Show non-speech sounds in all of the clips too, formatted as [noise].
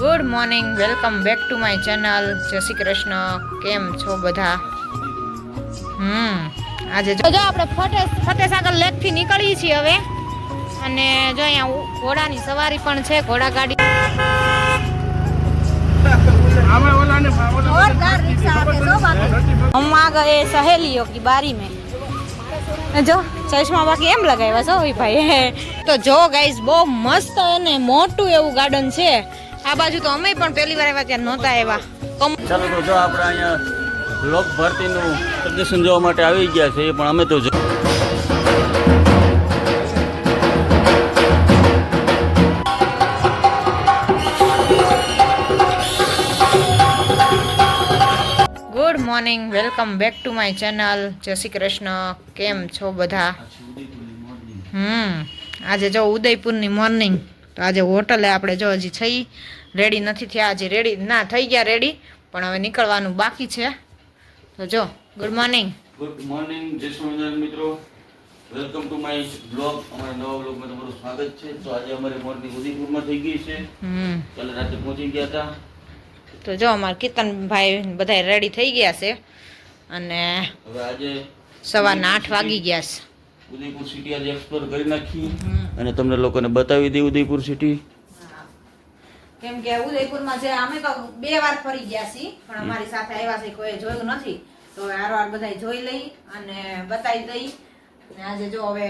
Good morning, welcome back to my channel. Jai Shri Krishna. કેમ છો બધા? હમ, આજે જો આપણે ફતે ફતેસાગર લેકથી નીકળીએ છીએ હવે. અને જો અહીંયા ઘોડાની સવારી પણ છે, ઘોડા ગાડી હમ આગળ એ સહેલીઓ કી બારી મેં. જો, ચશ્મા બાકી એમ લગાવ્યા છો ભાઈ. તો જો ગાઈસ બહુ મસ્ત અને મોટું એવું ગાર્ડન છે. આ બાજુ તો અમે પણ પહેલી વાર આવ્યા ત્યાં નહોતા આવ્યા. ચાલો તો જો આપણે અહીંયા લોક ભરતીનું પ્રદર્શન જોવા માટે આવી ગયા છે પણ અમે તો જો good morning welcome back to my channel Jai Shri Krishna. કેમ છો બધા? હમ આજે જો ઉદયપુરની મોર્નિંગ તો આજે હોટલે આપણે જો હજી થઈ રેડી નથી થયા હજી રેડી ના થઈ ગયા રેડી પણ હવે નીકળવાનું બાકી છે. તો જો ગુડ મોર્નિંગ ગુડ મોર્નિંગ જય સ્વામિનારાયણ મિત્રો. વેલકમ ટુ માય બ્લોગ અમારા નવા બ્લોગમાં તમારું સ્વાગત છે. તો આજે અમારે મોર્નિંગ ઉદયપુરમાં થઈ ગઈ છે. કાલે રાતે પહોંચી ગયા હતા. તો જો અમારા કીર્તનભાઈ બધા રેડી થઈ ગયા છે. અને હવે આજે સવારના આઠ વાગી ગયા છે. ઉદયપુર સિટી આજે એક્સપ્લોર કરી નાખી. અને તમને લોકોને બતાવી દઈ ઉદયપુર સિટી કેમ કે ઉદયપુરમાં જે અમે તો બે વાર ફરી ગયા છીએ પણ અમારી સાથે આવ્યા છે કોઈ જોયું નથી. તો હવે હારવાર બધા જોઈ લઈ અને બતાવી દઈ. અને આજે જો હવે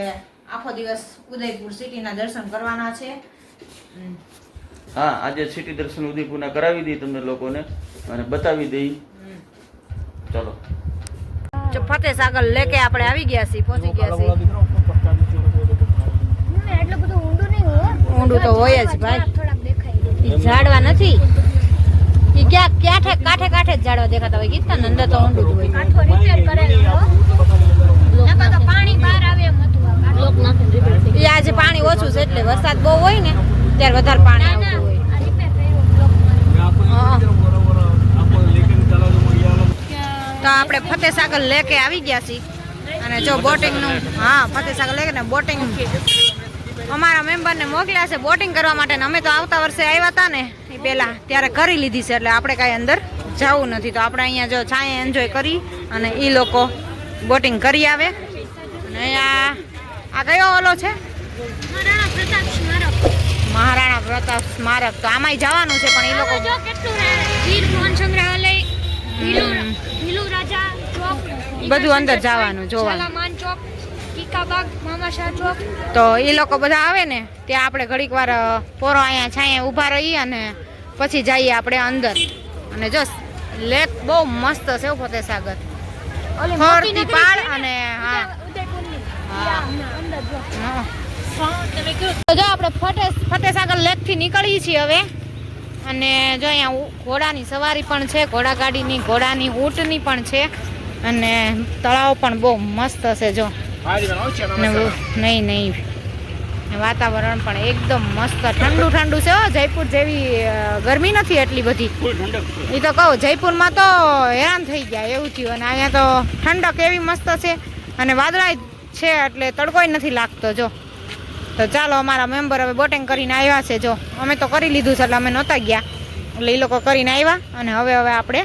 આખો દિવસ ઉદયપુર સિટીના દર્શન કરવાના છે. હા આજે સિટી દર્શન ઉદયપુરના કરાવી દઈ તમને લોકોને. અને બતાવી દઈ. ચલો. ફતેહ સાગર લેકે આપણે આવી ગયા છીએ પહોંચી ગયા છીએ. ઊંડું નહીં હોય ઊંડું તો હોય જ ભાઈ. ઈ ઝાડવા નથી. ઈ ક્યાં ક્યાંઠે કાંઠે કાંઠે જ ઝાડવા દેખાતા હોય કીર્તન અંદર તો ઊંડું જ હોય. કાંઠો રિપેર કરેલો હો. નકર તો પાણી બહાર આવે એમ હતું આ ઈ આજે પાણી ઓછું છે એટલે વરસાદ બહુ હોય ને ત્યારે વધારે પાણી આવતું હોય. હા. તો આપણે ફતેસાગર લેકે આવી ગયા છીએ. અને જો બોટિંગનું હા હા ફતેસાગર લેકે ને બોટિંગ અમારા મેમ્બરને મોકલ્યા છે બોટિંગ કરવા માટે અમે તો આવતા વર્ષે આવ્યા હતા ને એ પહેલા ત્યારે કરી લીધી છે એટલે આપણે કાંઈ અંદર જવું નથી. તો આપણે અહીંયા જો છાંયે એન્જોય કરી અને એ લોકો બોટિંગ કરી આવે. અને અહીંયા આ કયો ઓલો છે? મહારાણા પ્રતાપ સ્મારક. તો આમાંય જવાનું છે પણ એ લોકો કેટલું સંગ્રહાલય બધું અંદર જવાનું, જોવાનું. કીકાબાગ મામાશાહ ચોક. તો એ લોકો બધા આવે ને ત્યાં આપણે ઘડીક વાર પોરો અહીંયા છાંયે ઊભા રહીએ અને પછી જઈએ આપણે અંદર. અને જો લેક બહુ મસ્ત છે ફતે સાગર ફરતી ને, અને હા. જો. આપણે ફતે ફતેસાગર લેકથી નીકળીએ છીએ હવે. અને જો અહીંયા ઘોડાની સવારી પણ છે ઘોડા ગાડીની ઘોડાની ઊંટની પણ છે. અને તળાવ પણ બહુ મસ્ત છે જો. નહીં નહીં. વાતાવરણ પણ એકદમ મસ્ત ઠંડુ ઠંડુ છે હો. જયપુર જેવી ગરમી નથી એટલી બધી. એ તો કહું જયપુરમાં તો હેરાન થઈ ગયા એવું થયું. અને અહીંયા તો ઠંડક એવી મસ્ત છે. અને વાદળાય છે એટલે તડકોય નથી લાગતો જો. તો ચાલો અમારા મેમ્બર હવે બોટિંગ કરીને આવ્યા છે જો. અમે તો કરી લીધું છે એટલે અમે નહોતા ગયા. એટલે એ લોકો કરીને આવ્યા. અને હવે હવે આપણે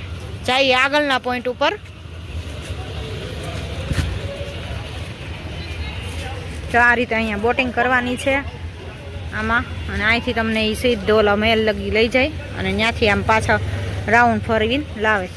જઈએ આગળના પોઈન્ટ ઉપર. તો આ રીતે અહીંયા બોટિંગ કરવાની છે આમાં. અને અહીંથી તમને એ સીધો ઓલા લગી લઈ જાય અને ત્યાંથી આમ પાછા રાઉન્ડ ફરવીને લાવે.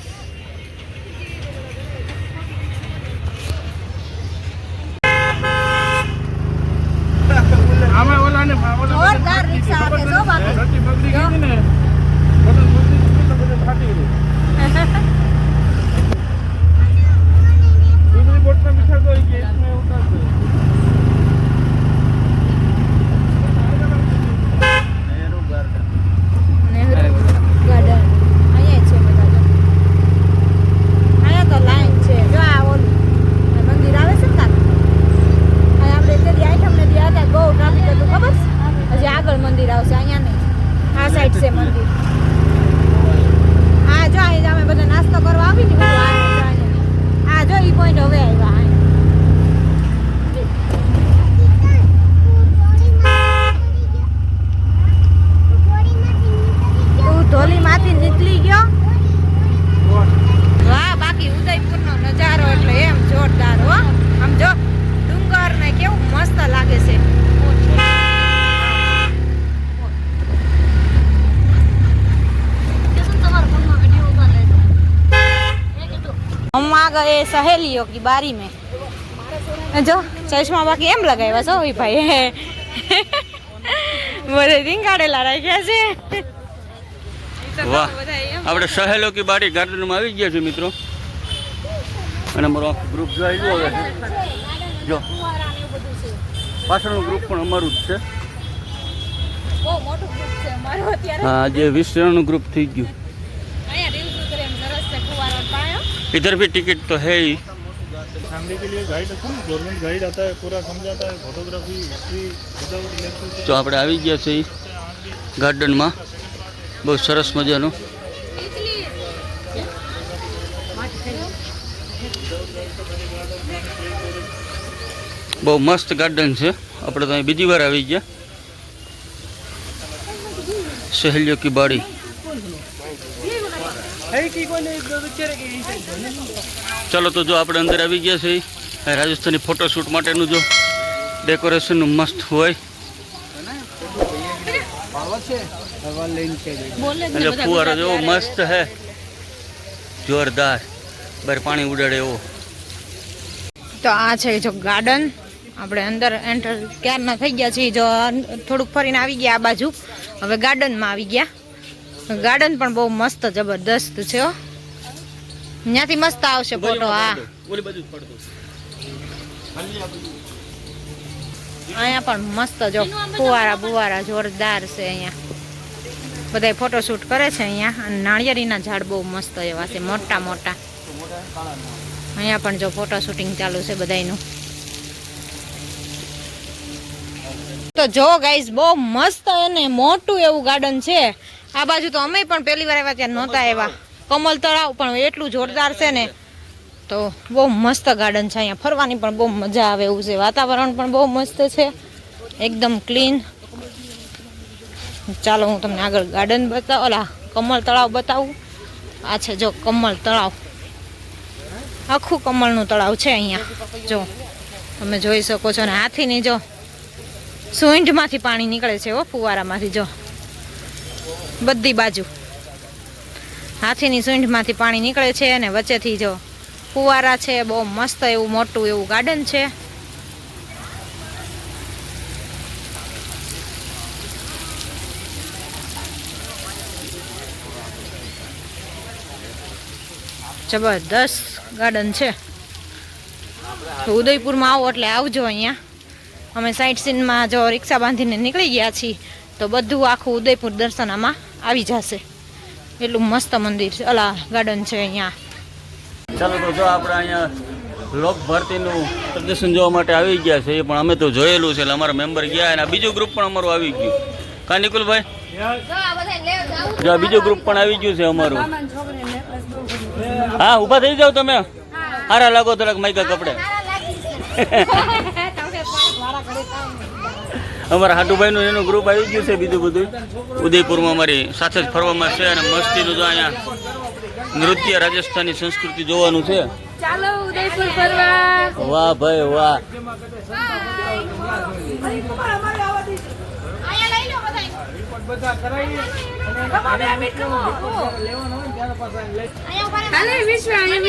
सहेलियों की बारी में જો ચશ્મા બાકી એમ લગાવ્યા છો ઈ ભાઈ બધે રીંગાડેલા રાખ્યા છે ઈ તો વાહ બધા એમ. આપણે સહેલો કે બારી ગાર્ડનમાં આવી ગયા છે મિત્રો અને અમારો આખું ગ્રુપ જો આવ્યું હવે જો પાછળનું ગ્રુપ પણ અમારું જ છે બહુ મોટું group છે અમારું અત્યારે હા આજે વીસ જણાનું ગ્રુપ થઈ ગયું અહીંયા રીલ્સ ઉતરે એમ સરસ फैमिली के लिए गाइड आता है गवर्नमेंट गाइड आता है पूरा समझाता है फोटोग्राफी हिस्ट्री विदाउट इलेक्ट्रिसिटी તો આપણે આવી ગયા છે ગાર્ડનમાં બહુ સરસ મજાનું બહુ મસ્ત ગાર્ડન છે આપણે તો અહીં બીજી વાર આવી ગયા સહેલીઓ કી બાડી ચાલો તો જો આપણે અંદર આવી ગયા છીએ. રાજસ્થાની ફોટોશૂટ માટેનું જો ડેકોરેશનનું મસ્ત હોય. એટલે ફુવારો જેવો મસ્ત હે. જોરદાર. બર પાણી ઉડાડે એવો. તો આ છે જો ગાર્ડન આપણે અંદર એન્ટર ક્યારના થઈ ગયા છીએ. જો થોડુંક ફરીને આવી ગયા આ બાજુ. હવે ગાર્ડનમાં આવી ગયા. ગાર્ડન પણ બહુ મસ્ત જબરદસ્ત છે હો. ત્યાંથી મસ્ત આવશે ફોટો હા. ઓલી બાજુ જ પડતું અહીંયા પણ મસ્ત જો ફુવારા બુવારા જોરદાર છે અહીંયા. બધા ફોટોશૂટ કરે છે અહીંયા. અને નાળિયેરીના ઝાડ બહુ મસ્ત એવા છે મોટા મોટા. અહીંયા પણ જો ફોટો શૂટિંગ ચાલુ છે બધાયનું. તો જો ગાઈઝ બહુ મસ્ત અને મોટું એવું ગાર્ડન છે. આ બાજુ તો અમે પણ પહેલી વાર આવ્યા ત્યાં નહોતા આવ્યા. કમલ તળાવ પણ એટલું જોરદાર છે ને. તો બહુ મસ્ત ગાર્ડન છે અહીંયા. ફરવાની પણ બહુ મજા આવે એવું છે. વાતાવરણ પણ બહુ મસ્ત છે. એકદમ ક્લીન ચાલો હું તમને આગળ ગાર્ડન બતાવ. ઓલા કમલ તળાવ બતાવું. આ છે જો કમલ તળાવ આખું કમળનું તળાવ છે અહીંયા. જો તમે જોઈ શકો છો ને. હાથીની જો સૂંઢમાંથી પાણી નીકળે છે હો ફુવારામાંથી જો. બધી બાજુ. હાથીની સૂંઢમાંથી પાણી નીકળે છે અને વચ્ચેથી જો ફુવારા છે, બહુ મસ્ત એવું મોટું એવું ગાર્ડન છે. જબરદસ્ત ગાર્ડન છે. તો ઉદયપુરમાં આવો એટલે આવજો અહીંયા. અમે સાઈડ સીનમાં જો રિક્ષા બાંધીને નીકળી ગયા છીએ, તો બધું આખું ઉદયપુર દર્શન આમાં આવી જશે. એટલું મસ્ત મંદિર છે. અલા ગાર્ડન છે અહીંયા. ચાલો તો જો આપણે અહીંયા લોક ભરતીનું પ્રદર્શન જોવા માટે આવી ગયા છે એ પણ અમે તો જોયેલું છે એટલે અમારા મેમ્બર ગયા અને બીજું ગ્રુપ પણ અમારું આવી ગયું. કા નિકુલભાઈ? જો બીજું ગ્રુપ પણ આવી ગયું છે અમારું. હા ઊભા થઈ જાઓ તમે. હારા લાગો થોડાક માઈકા કપડે. અમારા હાટુભાઈનું એનું ગ્રુપ આવી ગયું છે બીજું બધું. ઉદયપુરમાં અમારી સાથે જ ફરવામાં છે અને મસ્તીનું જો અહીંયા નૃત્ય રાજસ્થાની સંસ્કૃતિ જોવાનું છે. ચાલો ઉદયપુર ફરવા. વાહ ભાઈ વાહ.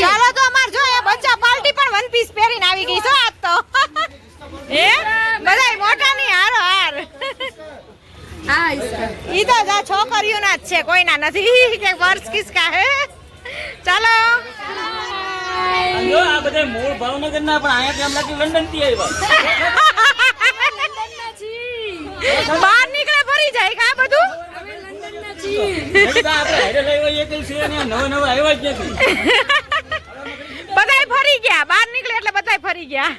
ચાલો તો અમાર જો બચ્ચા પાર્ટી પણ વન પીસ પહેરીને આવી ગઈ છો આજ તો. એ બધાય મોટા ની હારો હાર. હા ઈ તો જા છોકરીઓના જ છે કોઈના નથી. કે વર્ષ કિસકા હે? ચાલો. આ બધા મૂળ ભાવનગર ના પણ અહીંયા કેમ લાગ્યું લંડનથી આવ્યા બહાર નીકળે ફરી જાય કા બધું? બધાય ફરી ગયા બહાર નીકળે એટલે બધાય ફરી ગયા.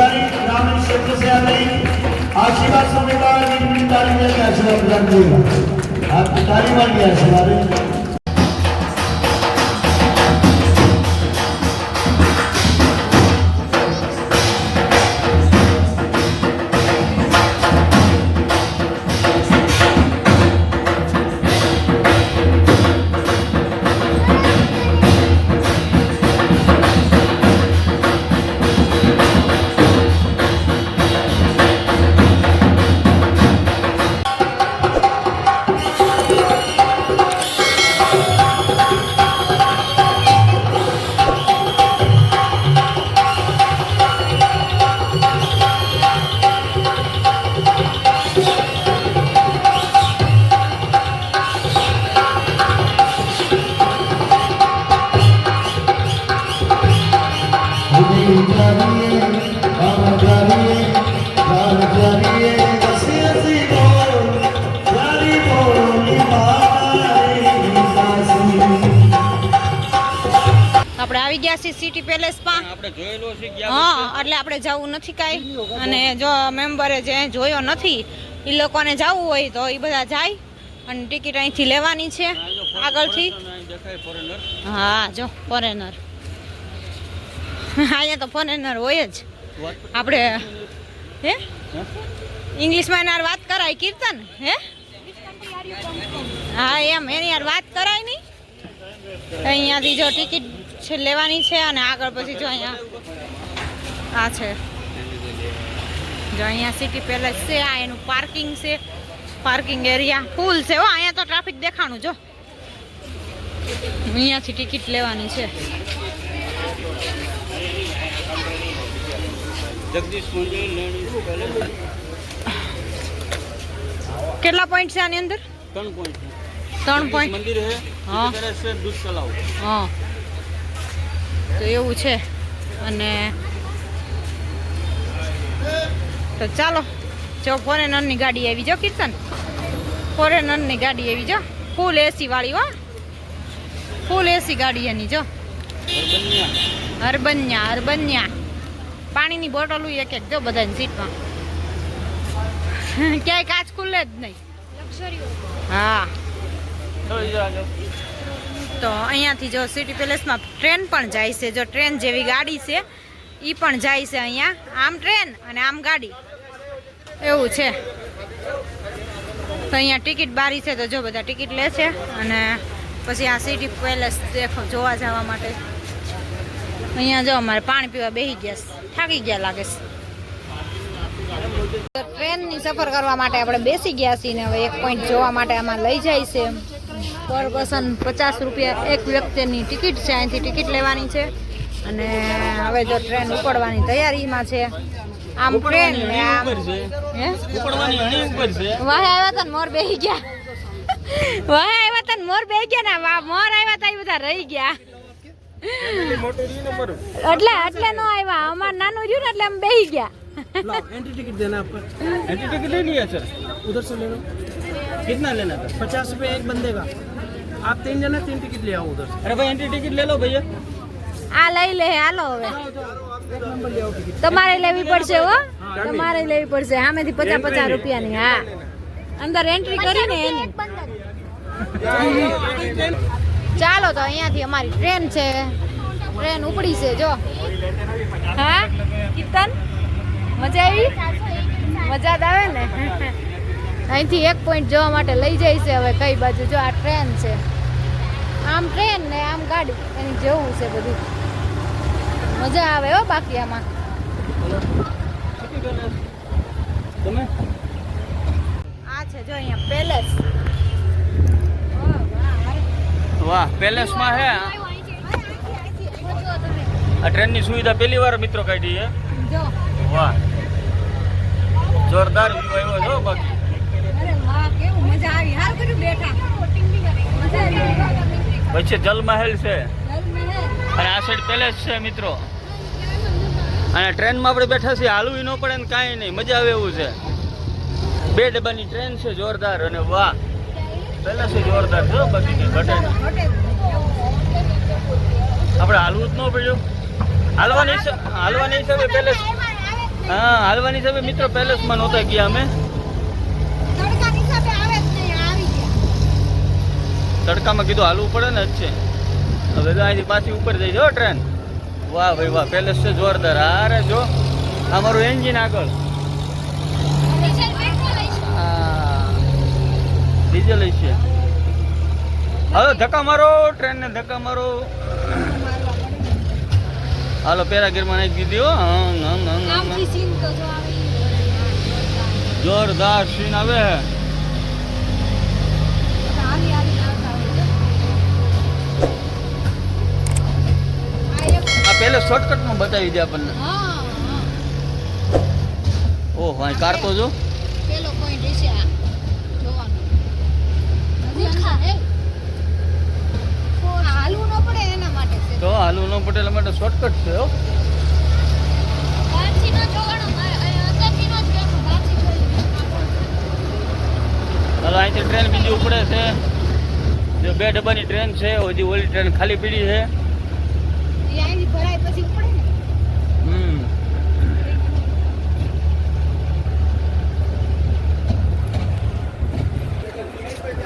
स्वागत लोक लगानी ग्रामीण क्षेत्र से आ रही आशीर्वाद समेता निर्मित तालीम के आशीर्वाद प्रदान करेगा आप तालीम वाली आशीर्वाद સિટી પેલેસમાં આપણે જોયેલું છે ગયા હા એટલે આપણે જવું નથી કાંઈ. અને જો મેમ્બરે જે જોયો નથી એ લોકોને જવું હોય તો એ બધા જાય. અને ટિકિટ અહીંથી લેવાની છે. આગળથી. હા જો ફોરેનર અહીંયા તો ફોરેનર હોય જ. આપણે હે? ઇંગ્લિશમાં એના વાત કરાય કીર્તન હે? હા એમ એની યાર વાત કરાય નહીં. અહીંયાથી જો ટિકિટ છે લેવાની છે અને આગળ પછી જો અહીંયા આ છે. જો અહીંયા સિટી પેલેસ છે આ એનું પાર્કિંગ છે. પાર્કિંગ એરિયા ફૂલ છે. હો અહીંયા તો ટ્રાફિક દેખાણું જો. અહીંયાથી ટિકિટ લેવાની છે. કેટલા પોઈન્ટ છે આની અંદર? ત્રણ પોઈન્ટ ત્રણ પોઈન્ટ મંદિર હા. દૂધ હા. તો એવું છે. અને તો ચાલો જો ફોરેનરની ગાડી આવી જો કીર્તન. ફોરેનરની ગાડી આવી જો. ફૂલ એસી વાળી હો. ફૂલ એસી ગાડી એની જો. અરબન્યા અરબન્યા. પાણીની બોટલ એક એક જો બધાની સીટમાં. [laughs] ક્યાંય કાચ ખુલ્લે જ નહીં. હા. તો અહીંયાથી જો સિટી પેલેસમાં ટ્રેન પણ જાય છે. જો ટ્રેન જેવી ગાડી છે એ પણ જાય છે અહીંયા. આમ ટ્રેન અને આમ ગાડી. એવું છે. તો અહીંયા ટિકિટ બારી છે તો જો બધા ટિકિટ લે છે અને પછી આ સિટી પેલેસ દેખો, જોવા જવા માટે. અહીંયા જો અમારે પાણી પીવા બેસી ગયા. થાકી ગયા લાગે છે. ટ્રેનની સફર કરવા માટે આપણે બેસી ગયા છીએ ને હવે એક પોઈન્ટ જોવા માટે આમાં લઈ જાય છે. પર પર્સન પચાસ રૂપિયા એક વ્યક્તિની ટિકિટ છે અહીંથી ટિકિટ લેવાની છે અને હવે જો ટ્રેન ઉપડવાની તૈયારીમાં છે આમ ટ્રેન ને આમ હે ઉપડવાની હણી ઉપર છે વાહે આવ્યા તા ને મોર બેહી ગયા વાહે આવ્યા તા ને મોર બેહી ગયા ને વા મોર આવ્યા તા એ બધા રહી ગયા એટલે એટલે નો આવ્યા અમાર નાનું રહ્યું ને એટલે અમે બેહી ગયા एंट्री टिकट देना आपका एंट्री टिकट ले लिया सर उधर से ले लो कितना लेना था पचास रुपये एक बंदे का आप तीन जने तीन टिकट ले आओ उधर से अरे भाई एंट्री टिकट ले लो भैया આ લઈ લે હાલો હવે एक नंबर ले आओ टिकट તમારે લેવી પડશે હો તમારે લેવી પડશે સામેથી પચાસ પચાસ રૂપિયાની હા અંદર એન્ટ્રી કરીને એની ચાલો તો અહીંયાથી અમારી ટ્રેન છે ટ્રેન ઉપડી છે જો હા કીર્તન મજા આવી મજા જ આવે ને અહીંથી એક પોઈન્ટ જોવા માટે લઈ જાય છે હવે કઈ બાજુ. જો આ ટ્રેન છે. આમ ટ્રેન ને આમ ગાડી. એની જેવું છે બધું. મજા આવે હો બાકી આમાં. આ છે જો અહીંયા પેલેસ વાહ પેલેસમાં હે? આ ટ્રેનની સુવિધા પહેલી વાર મિત્રો કાઢી છે. વાહ. જોરદાર વ્યૂ આવ્યો છો બાકી અરે વાહ કેવું મજા આવી હાર કર્યું બેઠા મજા આવી વચ્ચે જલમહેલ છે. અને આ સાઈડ પેલેસ છે મિત્રો. અને ટ્રેનમાં આપણે બેઠા છીએ, હાલવું ન પડે ને કાંઈ નહીં, મજા આવે એવું છે. બે ડબ્બાની ટ્રેન છે, જોરદાર અને વાહ. પેલેસ જોરદાર, જો કંઈ ઘટે આપણે હાલવું જ ન પડ્યું. હાલવાની હાલવાની હિસાબે પેલેસ હા, હાલવાની હિસાબે મિત્રો પેલેસમાં નહોતા ગયા અમે. તડકામાં કીધું હાલવું પડે ને જ છે. હવે તો અહીંથી પાછી ઉપર જઈ જો ટ્રેન. વાહ ભાઈ વાહ પેલેસ છે જોરદાર. અરે જો આ મારું એન્જિન આગળ. હા ડીઝલ છે. હાલો ધક્કા મારો ટ્રેનને ધક્કા મારો. હાલો પેરાગીરમાં નાખી દીધી હો. જોરદાર સીન આવે. પેલે શોર્ટકટમાં બતાવી દે આપણને. ઓહો અહીં કાર તો જો. પેલો પોઈન્ટ છે આ. જોવાનો. હાલવું ન પડે એના માટે છે. તો હાલવું ન પટેલ માટે શોર્ટકટ છે હો. બહારથી ન જોવાનું અંદરથી ન જોવાનું બહારથી જોઈ હાલો અહીંથી ટ્રેન બીજી ઉપડે છે. જો બે ડબ્બાની ટ્રેન છે હજી ઓલી ટ્રેન ખાલી પડી છે એ અહીંથી ભરાય પછી ઉપડે ને હમ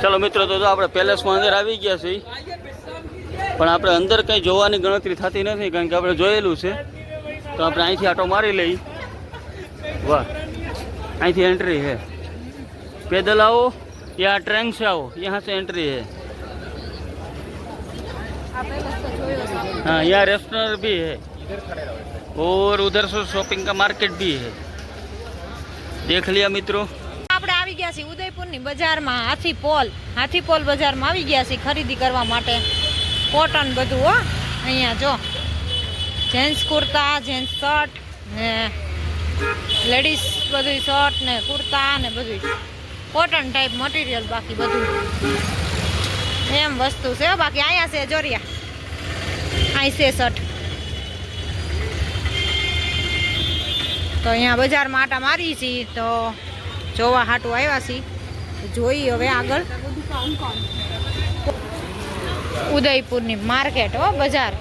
ચાલો મિત્રો, તો જો આપણે પેલેસમાં અંદર આવી ગયા છીએ. પણ આપણે અંદર કંઈ જોવાની ગણતરી થતી નથી, કારણ કે આપણે જોયેલું છે. તો આપણે અહીંથી આટો મારી લઈ. વાહ. અહીંથી એન્ટ્રી છે. પેદલ આવો યા ટ્રેન છે આવો, યહાં સે એન્ટ્રી છે. हाँ यहाँ रेस्टोरेंट भी है और उधर से शॉपिंग का मार्केट भी है देख लिया મિત્રો આપણે આવી ગયા છીએ ઉદયપુરની બજારમાં હાથી પોલ હાથી પોલ બજારમાં આવી ગયા છીએ ખરીદી કરવા માટે કોટન બધું હો અહીંયા જો જેન્ટ્સ કુર્તા જેન્ટ્સ શર્ટ ને લેડીઝ બધું શર્ટ ને કુર્તા ને બધું કોટન ટાઈપ મટીરિયલ બાકી બધું એમ વસ્તુ છે. બાકી અહીંયા છે જોરિયા અહીં છે શર્ટ. તો અહીંયા બજારમાં આટા મારી છીએ. તો જોવા હાટું આવ્યા છીએ. જોઈ હવે આગળ. ઉદયપુરની માર્કેટ, હો, બજાર.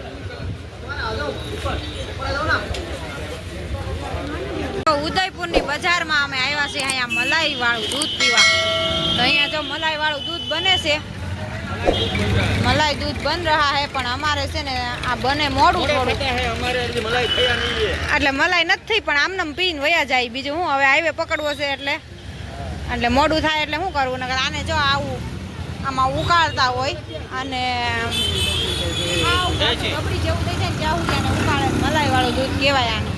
ઉદયપુરની બજારમાં અમે આવ્યા છીએ અહીંયા મલાઈ વાળું દૂધ પીવા. તો અહીંયા જો મલાઈ વાળું દૂધ બને છે મલાઈ દૂધ બંધ રહ્યા હે પણ અમારે છે ને આ બને મોડું થોડું. એટલે મલાઈ નથી પણ આમને પીને વયા જાય. બીજું હું હવે હાઈવે પકડવો છે એટલે. એટલે મોડું થાય એટલે શું કરવું નકર આને જો આવું આમાં ઉકાળતા હોય અને રબડી જેવું થઈ જાય ને ત્યાં સુધી ઉકાળે. મલાઈ વાળું દૂધ કહેવાય આને.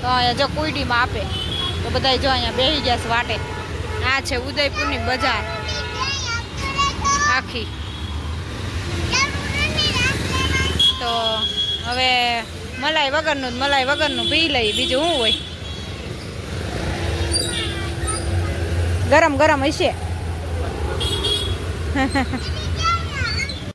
તો અહીંયા જો કુઈડીમાં આપે. તો બધા જો અહીંયા બેસી ગયા છે વાટે. આ છે ઉદયપુરની બજાર. આખી. તો હવે મલાઈ વગરનું જ, મલાઈ વગરનું પી લઈ, બીજું શું હોય? ગરમ ગરમ હશે. [laughs]